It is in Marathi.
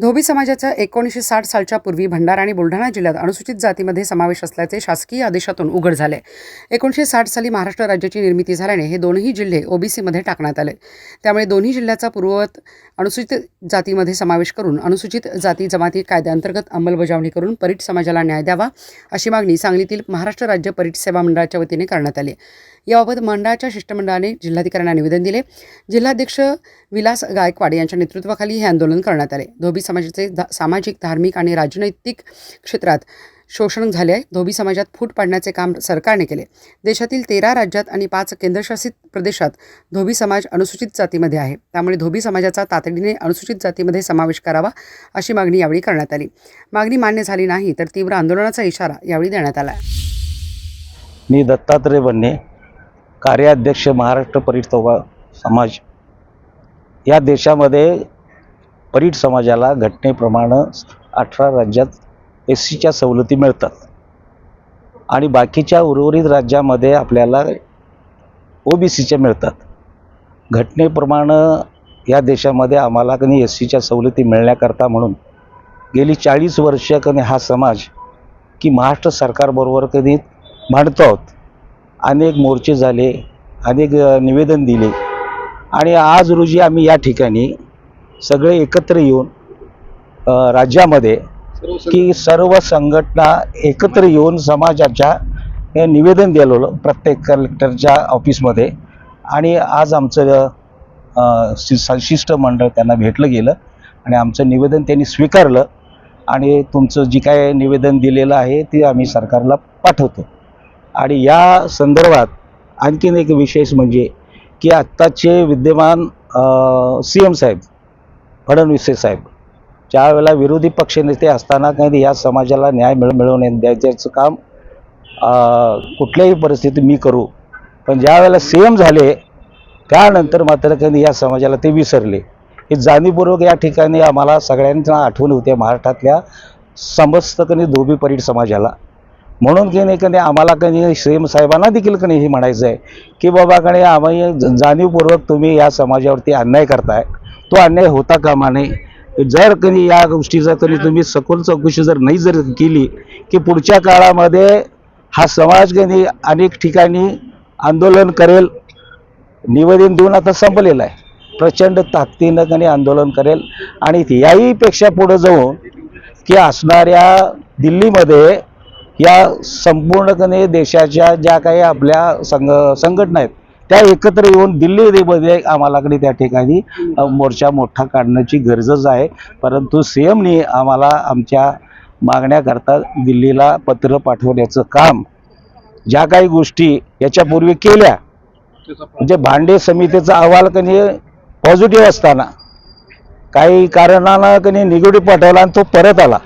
धोबी समाजाचा एकोणीसशे साठ सालच्या पूर्वी भंडारा आणि बुलढाणा जिल्ह्यात अनुसूचित जातीमध्ये समावेश असल्याचे शासकीय आदेशातून उघड झाले. एकोणीसशे साठ साली महाराष्ट्र राज्याची निर्मिती झाल्याने हे दोनही जिल्हे ओबीसीमध्ये टाकण्यात आले. त्यामुळे दोन्ही जिल्ह्याचा पूर्ववत अनुसूचित जातीमध्ये समावेश करून अनुसूचित जाती जमाती कायद्याअंतर्गत अंमलबजावणी करून परीट समाजाला न्याय द्यावा अशी मागणी सांगलीतील महाराष्ट्र राज्य परीट सेवा मंडळाच्या वतीने करण्यात आली. याबाबत मंडळाच्या शिष्टमंडळाने जिल्हाधिकाऱ्यांना निवेदन दिले. जिल्हाध्यक्ष विलास गायकवाड यांच्या नेतृत्वाखाली हे आंदोलन करण्यात आले. धोबी समाजाचे धा सामाजिक धार्मिक आणि राजनैतिक क्षेत्रात शोषण झाले आहे. धोबी समाजात फूट पाडण्याचे काम सरकारने केले. देशातील तेरा राज्यात आणि पाच केंद्रशासित प्रदेशात धोबी समाज अनुसूचित जातीमध्ये आहे. त्यामुळे धोबी समाजाचा तातडीने अनुसूचित जातीमध्ये समावेश करावा अशी मागणी यावेळी करण्यात आली. मागणी मान्य झाली नाही तर तीव्र आंदोलनाचा इशारा यावेळी देण्यात आला मी दत्तात्रय बन्ने कार्याध्यक्ष महाराष्ट्र परीट समाज. या देशामध्ये परीट समाजाला घटनेप्रमाणे अठरा राज्यात एस सीच्या सवलती मिळतात. आणि बाकीच्या उर्वरित राज्यामध्ये आपल्याला ओ बी सीच्या मिळतात घटनेप्रमाणे या देशामध्ये आम्हाला कधी एस सीच्या सवलती मिळण्याकरता म्हणून गेली चाळीस वर्ष कधी हा समाज की महाराष्ट्र सरकारबरोबर कधी भांडतो आहोत. अनेक मोर्चे झाले अनेक निवेदन दिले. आणि आज रोजी आम्ही या ठिकाणी सगळे एकत्र येऊन राज्यामध्ये की सर्व संघटना एकत्र येऊन समाजाच्या हे निवेदन दिलेलं प्रत्येक कलेक्टरच्या ऑफिसमध्ये. आणि आज आमचं शिष्टमंडळ त्यांना भेटलं गेलं आणि आमचं निवेदन त्यांनी स्वीकारलं. आणि तुमचं जी काय निवेदन दिलेलं आहे ते आम्ही सरकारला पाठवतो. आणि या संदर्भात आणखीन एक विशेष म्हणजे की आत्ताचे विद्यमान सी एम साहेब फडणवीस साहेब. ज्यावेळेला विरोधी पक्षनेते असताना काही या समाजाला न्याय मिळ मिळवून द्यायचं काम कुठल्याही परिस्थितीत मी करू. पण ज्यावेळेला सेम एम झाले त्यानंतर मात्र कधी या समाजाला ते विसरले. हे जाणीवपूर्वक या ठिकाणी आम्हाला सगळ्यांना आठवण होते महाराष्ट्रातल्या समस्त कधी धोबी परीट समाजाला. म्हणून की नाही कधी आम्हाला कधी श्रीम साहेबांना देखील कणी हे म्हणायचं आहे की बाबा कणी आम्ही जाणीवपूर्वक तुम्ही या समाजावरती अन्याय करताय. तो अन्याय होता कामा नये. जर कधी या गोष्टीचा कधी तुम्ही सखोल चौकशी जर नाही जर केली की पुढच्या काळामध्ये हा समाज कधी अनेक ठिकाणी आंदोलन करेल निवेदन देऊन आता संपलेलं आहे. प्रचंड ताकदीनं कधी आंदोलन करेल. आणि याहीपेक्षा पुढं जाऊन की असणाऱ्या दिल्लीमध्ये या संपूर्णपणे देशाच्या ज्या काही आपल्या संघ संघटना आहेत त्या एकत्र येऊन दिल्लीमध्ये आम्हालाकडे त्या ठिकाणी मोर्चा मोठा काढण्याची गरजच आहे. परंतु सीएमनी आम्हाला आमच्या मागण्याकरता दिल्लीला पत्र पाठवण्याचं काम ज्या काही गोष्टी याच्यापूर्वी केल्या म्हणजे भांडे समितीचा अहवाल कधी पॉझिटिव्ह असताना काही कारणानं कधी निगेटिव्ह पाठवला आणि तो परत आला.